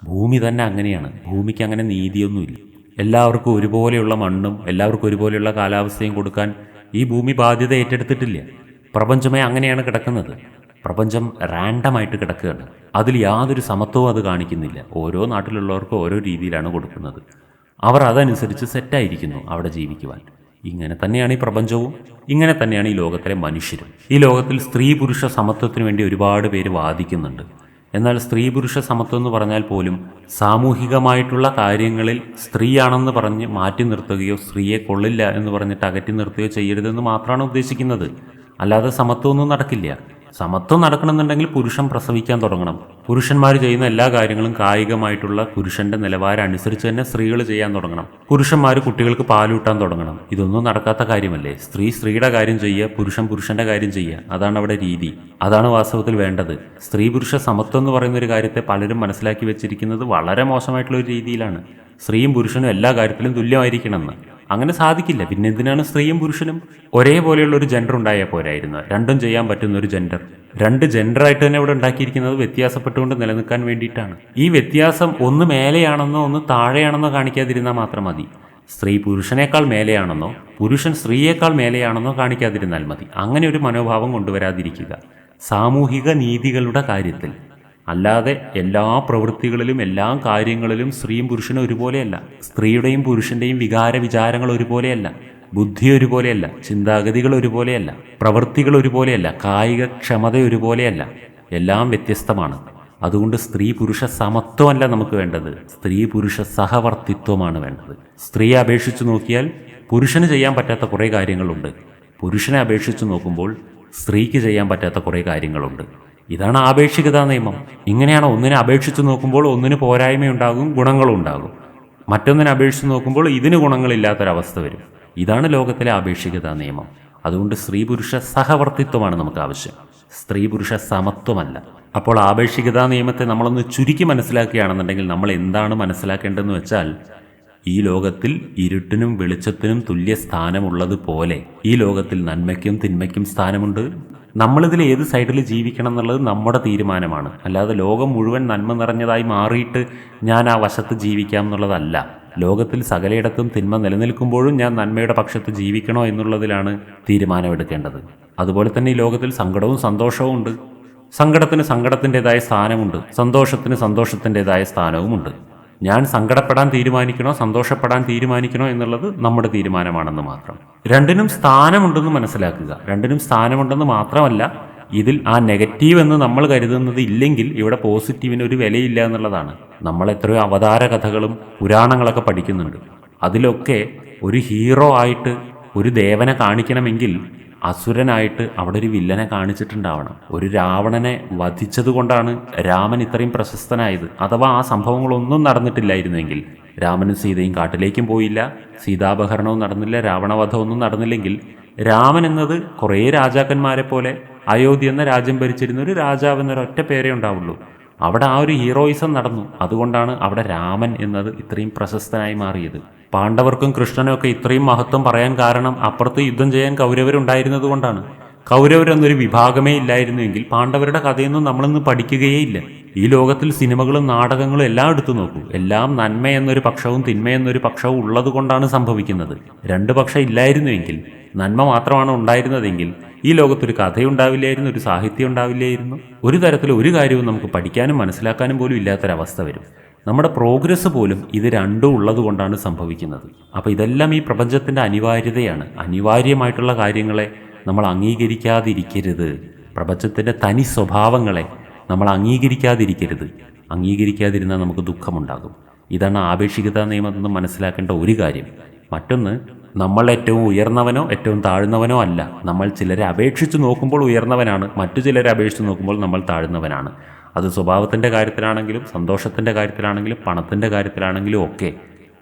ഭൂമി തന്നെ അങ്ങനെയാണ്. ഭൂമിക്ക് അങ്ങനെ നീതിയൊന്നുമില്ല. എല്ലാവർക്കും ഒരുപോലെയുള്ള മണ്ണും എല്ലാവർക്കും ഒരുപോലെയുള്ള കാലാവസ്ഥയും കൊടുക്കാൻ ഈ ഭൂമി ബാധ്യത ഏറ്റെടുത്തിട്ടില്ല. പ്രപഞ്ചമേ അങ്ങനെയാണ് കിടക്കുന്നത്. പ്രപഞ്ചം റാൻഡമായിട്ട് കിടക്കുകയാണ്. അതിൽ യാതൊരു സമത്വവും അത് കാണിക്കുന്നില്ല. ഓരോ നാട്ടിലുള്ളവർക്ക് ഓരോ രീതിയിലാണ് കൊടുക്കുന്നത്. അവർ അതനുസരിച്ച് സെറ്റായിരിക്കുന്നു അവിടെ ജീവിക്കുവാൻ. ഇങ്ങനെ തന്നെയാണ് ഈ പ്രപഞ്ചവും. ഇങ്ങനെ തന്നെയാണ് ഈ ലോകത്തിലെ മനുഷ്യരും. ഈ ലോകത്തിൽ സ്ത്രീ പുരുഷ സമത്വത്തിന് വേണ്ടി ഒരുപാട് പേര് വാദിക്കുന്നുണ്ട്. എന്നാൽ സ്ത്രീ പുരുഷ സമത്വം എന്ന് പറഞ്ഞാൽ പോലും സാമൂഹികമായിട്ടുള്ള കാര്യങ്ങളിൽ സ്ത്രീയാണെന്ന് പറഞ്ഞ് മാറ്റി നിർത്തുകയോ സ്ത്രീയെ കൊള്ളില്ല എന്ന് പറഞ്ഞിട്ട് അകറ്റി നിർത്തുകയോ ചെയ്യരുതെന്ന് മാത്രമാണ് ഉദ്ദേശിക്കുന്നത്. അല്ലാതെ സമത്വമൊന്നും നടക്കില്ല. സമത്വം നടക്കണമെന്നുണ്ടെങ്കിൽ പുരുഷൻ പ്രസവിക്കാൻ തുടങ്ങണം. പുരുഷന്മാർ ചെയ്യുന്ന എല്ലാ കാര്യങ്ങളും കായികമായിട്ടുള്ള പുരുഷന്റെ നിലവാരം അനുസരിച്ച് തന്നെ സ്ത്രീകൾ ചെയ്യാൻ തുടങ്ങണം. പുരുഷന്മാർ കുട്ടികൾക്ക് പാലൂട്ടാൻ തുടങ്ങണം. ഇതൊന്നും നടക്കാത്ത കാര്യമല്ലേ? സ്ത്രീ സ്ത്രീയുടെ കാര്യം ചെയ്യുക പുരുഷൻ പുരുഷന്റെ കാര്യം ചെയ്യുക. അതാണ് അവിടെ രീതി. അതാണ് വാസ്തവത്തിൽ വേണ്ടത്. സ്ത്രീ പുരുഷ സമത്വം എന്ന് പറയുന്ന ഒരു കാര്യത്തെ പലരും മനസ്സിലാക്കി വെച്ചിരിക്കുന്നത് വളരെ മോശമായിട്ടുള്ള ഒരു രീതിയിലാണ്. സ്ത്രീയും പുരുഷനും എല്ലാ കാര്യത്തിലും തുല്യമായിരിക്കണമെന്ന്. അങ്ങനെ സാധിക്കില്ല. പിന്നെ എന്തിനാണ് സ്ത്രീയും പുരുഷനും ഒരേപോലെയുള്ള ഒരു ജെൻഡർ ഉണ്ടായാൽ പോരായിരുന്നു? രണ്ടും ചെയ്യാൻ പറ്റുന്ന ഒരു ജെൻഡർ രണ്ട് ജെൻഡറായിട്ട് തന്നെ ഇവിടെ ഉണ്ടാക്കിയിരിക്കുന്നത് വ്യത്യാസപ്പെട്ടുകൊണ്ട് നിലനിൽക്കാൻ വേണ്ടിയിട്ടാണ്. ഈ വ്യത്യാസം ഒന്ന് മേലെയാണെന്നോ ഒന്ന് താഴെയാണെന്നോ കാണിക്കാതിരുന്നാൽ മാത്രം മതി. സ്ത്രീ പുരുഷനേക്കാൾ മേലെയാണെന്നോ പുരുഷൻ സ്ത്രീയേക്കാൾ മേലെയാണെന്നോ കാണിക്കാതിരുന്നാൽ മതി. അങ്ങനെ ഒരു മനോഭാവം കൊണ്ടുവരാതിരിക്കുക. സാമൂഹിക നീതികളുടെ കാര്യത്തിൽ. അല്ലാതെ എല്ലാ പ്രവൃത്തികളിലും എല്ലാ കാര്യങ്ങളിലും സ്ത്രീയും പുരുഷനും ഒരുപോലെയല്ല. സ്ത്രീയുടെയും പുരുഷന്റെയും വികാര വിചാരങ്ങൾ ഒരുപോലെയല്ല. ബുദ്ധി ഒരുപോലെയല്ല. ചിന്താഗതികൾ ഒരുപോലെയല്ല. പ്രവൃത്തികൾ ഒരുപോലെയല്ല. കായിക ക്ഷമത ഒരുപോലെയല്ല. എല്ലാം വ്യത്യസ്തമാണ്. അതുകൊണ്ട് സ്ത്രീ പുരുഷ സമത്വമല്ല നമുക്ക് വേണ്ടത്. സ്ത്രീ പുരുഷ സഹവർത്തിത്വമാണ് വേണ്ടത്. സ്ത്രീയെ അപേക്ഷിച്ച് നോക്കിയാൽ പുരുഷന് ചെയ്യാൻ പറ്റാത്ത കുറേ കാര്യങ്ങളുണ്ട്. പുരുഷനെ അപേക്ഷിച്ച് നോക്കുമ്പോൾ സ്ത്രീക്ക് ചെയ്യാൻ പറ്റാത്ത കുറേ കാര്യങ്ങളുണ്ട്. ഇതാണ് ആപേക്ഷികതാ നിയമം. ഇങ്ങനെയാണ് ഒന്നിനെ അപേക്ഷിച്ച് നോക്കുമ്പോൾ ഒന്നിന് പോരായ്മയുണ്ടാകും ഗുണങ്ങളും ഉണ്ടാകും. മറ്റൊന്നിനെ അപേക്ഷിച്ച് നോക്കുമ്പോൾ ഇതിന് ഗുണങ്ങളില്ലാത്തൊരവസ്ഥ വരും. ഇതാണ് ലോകത്തിലെ ആപേക്ഷികതാ നിയമം. അതുകൊണ്ട് സ്ത്രീ പുരുഷ സഹവർത്തിത്വമാണ് നമുക്ക് ആവശ്യം. സ്ത്രീ പുരുഷ സമത്വമല്ല. അപ്പോൾ ആപേക്ഷികതാ നിയമത്തെ നമ്മളൊന്ന് ചുരുക്കി മനസ്സിലാക്കുകയാണെന്നുണ്ടെങ്കിൽ നമ്മൾ എന്താണ് മനസ്സിലാക്കേണ്ടതെന്ന് വെച്ചാൽ ഈ ലോകത്തിൽ ഇരുട്ടിനും വെളിച്ചത്തിനും തുല്യ സ്ഥാനമുള്ളതുപോലെ ഈ ലോകത്തിൽ നന്മയ്ക്കും തിന്മയ്ക്കും സ്ഥാനമുണ്ട്. നമ്മളിതിൽ ഏത് സൈഡിൽ ജീവിക്കണം എന്നുള്ളത് നമ്മുടെ തീരുമാനമാണ്. അല്ലാതെ ലോകം മുഴുവൻ നന്മ നിറഞ്ഞതായി മാറിയിട്ട് ഞാൻ ആ വശത്ത് ജീവിക്കാം എന്നുള്ളതല്ല. ലോകത്തിൽ സകലയിടത്തും തിന്മ നിലനിൽക്കുമ്പോഴും ഞാൻ നന്മയുടെ പക്ഷത്ത് ജീവിക്കണോ എന്നുള്ളതിലാണ് തീരുമാനമെടുക്കേണ്ടത്. അതുപോലെ തന്നെ ഈ ലോകത്തിൽ സങ്കടവും സന്തോഷവും ഉണ്ട്. സങ്കടത്തിന് സങ്കടത്തിന്റെതായ സ്ഥാനമുണ്ട്. സന്തോഷത്തിന് സന്തോഷത്തിന്റെതായ സ്ഥാനവുമുണ്ട്. ഞാൻ സങ്കടപ്പെടാൻ തീരുമാനിക്കണോ സന്തോഷപ്പെടാൻ തീരുമാനിക്കണോ എന്നുള്ളത് നമ്മുടെ തീരുമാനമാണെന്ന് മാത്രം. രണ്ടിനും സ്ഥാനമുണ്ടെന്ന് മനസ്സിലാക്കുക. രണ്ടിനും സ്ഥാനമുണ്ടെന്ന് മാത്രമല്ല ഇതിൽ ആ നെഗറ്റീവ് എന്ന് നമ്മൾ കരുതുന്നത് ഇല്ലെങ്കിൽ ഇവിടെ പോസിറ്റീവിന് ഒരു വിലയില്ല എന്നുള്ളതാണ്. നമ്മൾ എത്രയോ അവതാര കഥകളും പുരാണങ്ങളൊക്കെ പഠിക്കുന്നുണ്ട്. അതിലൊക്കെ ഒരു ഹീറോ ആയിട്ട് ഒരു ദേവനെ കാണിക്കണമെങ്കിൽ അസുരനായിട്ട് അവിടെ ഒരു വില്ലനെ കാണിച്ചിട്ടുണ്ടാവണം. ഒരു രാവണനെ വധിച്ചത് കൊണ്ടാണ് രാമൻ ഇത്രയും പ്രശസ്തനായത്. അഥവാ ആ സംഭവങ്ങളൊന്നും നടന്നിട്ടില്ലായിരുന്നെങ്കിൽ രാമനും സീതയും കാട്ടിലേക്കും പോയില്ല സീതാപഹരണവും നടന്നില്ല രാവണവധമൊന്നും നടന്നില്ലെങ്കിൽ രാമൻ എന്നത് കുറേ രാജാക്കന്മാരെ പോലെ അയോധ്യ എന്ന രാജ്യം ഭരിച്ചിരുന്ന ഒരു രാജാവ് എന്നൊരൊറ്റ പേരേ ഉണ്ടാവുള്ളൂ. അവിടെ ആ ഒരു ഹീറോയിസം നടന്നു. അതുകൊണ്ടാണ് അവിടെ രാമൻ എന്നത് ഇത്രയും പ്രശസ്തനായി മാറിയത്. പാണ്ഡവർക്കും കൃഷ്ണനും ഒക്കെ ഇത്രയും മഹത്വം പറയാൻ കാരണം അപ്പുറത്ത് യുദ്ധം ചെയ്യാൻ കൗരവരുണ്ടായിരുന്നത് കൊണ്ടാണ്. കൗരവരെന്നൊരു വിഭാഗമേ ഇല്ലായിരുന്നുവെങ്കിൽ പാണ്ഡവരുടെ കഥയൊന്നും നമ്മളിന്ന് പഠിക്കുകയേയില്ല ഈ ലോകത്തിൽ സിനിമകളും നാടകങ്ങളും എല്ലാം എടുത്തു നോക്കൂ. എല്ലാം നന്മ എന്നൊരു പക്ഷവും തിന്മ എന്നൊരു പക്ഷവും ഉള്ളത് കൊണ്ടാണ് സംഭവിക്കുന്നത്. രണ്ട് പക്ഷം ഇല്ലായിരുന്നുവെങ്കിൽ നന്മ മാത്രമാണ് ഉണ്ടായിരുന്നതെങ്കിൽ ഈ ലോകത്തൊരു കഥയുണ്ടാവില്ലായിരുന്നു ഒരു സാഹിത്യം ഉണ്ടാവില്ലായിരുന്നു ഒരു തരത്തിൽ ഒരു കാര്യവും നമുക്ക് പഠിക്കാനും മനസ്സിലാക്കാനും പോലും ഇല്ലാത്തൊരവസ്ഥ വരും. നമ്മുടെ പ്രോഗ്രസ് പോലും ഇത് രണ്ടും ഉള്ളതുകൊണ്ടാണ് സംഭവിക്കുന്നത്. അപ്പോൾ ഇതെല്ലാം ഈ പ്രപഞ്ചത്തിന്റെ അനിവാര്യതയാണ്. അനിവാര്യമായിട്ടുള്ള കാര്യങ്ങളെ നമ്മൾ അംഗീകരിക്കാതിരിക്കരുത്. പ്രപഞ്ചത്തിന്റെ തനി സ്വഭാവങ്ങളെ നമ്മൾ അംഗീകരിക്കാതിരിക്കരുത്. അംഗീകരിക്കാതിരുന്നാൽ നമുക്ക് ദുഃഖമുണ്ടാകും. ഇതാണ് ആപേക്ഷികതാ നിയമം എന്ന് മനസ്സിലാക്കേണ്ട ഒരു കാര്യം. മറ്റൊന്ന് നമ്മൾ ഏറ്റവും ഉയർന്നവനോ ഏറ്റവും താഴ്ന്നവനോ അല്ല. നമ്മൾ ചിലരെ അപേക്ഷിച്ച് നോക്കുമ്പോൾ ഉയർന്നവനാണ്. മറ്റു ചിലരെ അപേക്ഷിച്ച് നോക്കുമ്പോൾ നമ്മൾ താഴ്ന്നവനാണ്. അത് സ്വഭാവത്തിന്റെ കാര്യത്തിലാണെങ്കിലും സന്തോഷത്തിന്റെ കാര്യത്തിലാണെങ്കിലും പണത്തിന്റെ കാര്യത്തിലാണെങ്കിലും ഒക്കെ.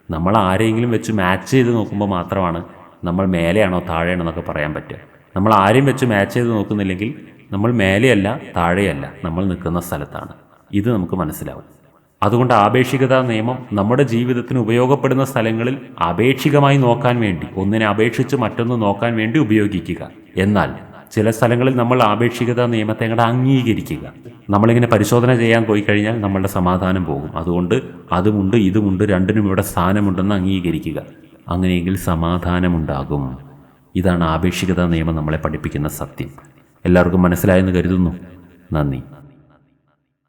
നമ്മൾ ആരെയെങ്കിലും വെച്ച് മാച്ച് ചെയ്ത് നോക്കുമ്പോൾ മാത്രമാണ് നമ്മൾ മേലെയാണോ താഴെയാണോ എന്നൊക്കെ പറയാൻ പറ്റുക. നമ്മൾ ആരെയും വെച്ച് മാച്ച് ചെയ്ത് നോക്കുന്നില്ലെങ്കിൽ നമ്മൾ മേലെയല്ല താഴെയല്ല. നമ്മൾ നിൽക്കുന്ന സ്ഥലത്താണ്. ഇത് നമുക്ക് മനസ്സിലാവും. അതുകൊണ്ട് ആപേക്ഷികതാ നിയമം നമ്മുടെ ജീവിതത്തിന് ഉപയോഗപ്പെടുന്ന സ്ഥലങ്ങളിൽ ആപേക്ഷികമായി നോക്കാൻ വേണ്ടി ഒന്നിനെ അപേക്ഷിച്ച് മറ്റൊന്ന് നോക്കാൻ വേണ്ടി ഉപയോഗിക്കുക. എന്നാൽ ചില സ്ഥലങ്ങളിൽ നമ്മൾ ആപേക്ഷികതാ നിയമത്തെ അങ്ങോട്ട് അംഗീകരിക്കുക. നമ്മളിങ്ങനെ പരിശോധന ചെയ്യാൻ പോയി കഴിഞ്ഞാൽ നമ്മളുടെ സമാധാനം പോകും. അതുകൊണ്ട് അതുമുണ്ട് ഇതുമുണ്ട് രണ്ടിനും ഇവിടെ സ്ഥാനമുണ്ടെന്ന് അംഗീകരിക്കുക. അങ്ങനെയെങ്കിൽ സമാധാനമുണ്ടാകും. ഇതാണ് ആപേക്ഷികതാ നിയമം നമ്മളെ പഠിപ്പിക്കുന്ന സത്യം. എല്ലാവർക്കും മനസ്സിലായെന്ന് കരുതുന്നു. നന്ദി.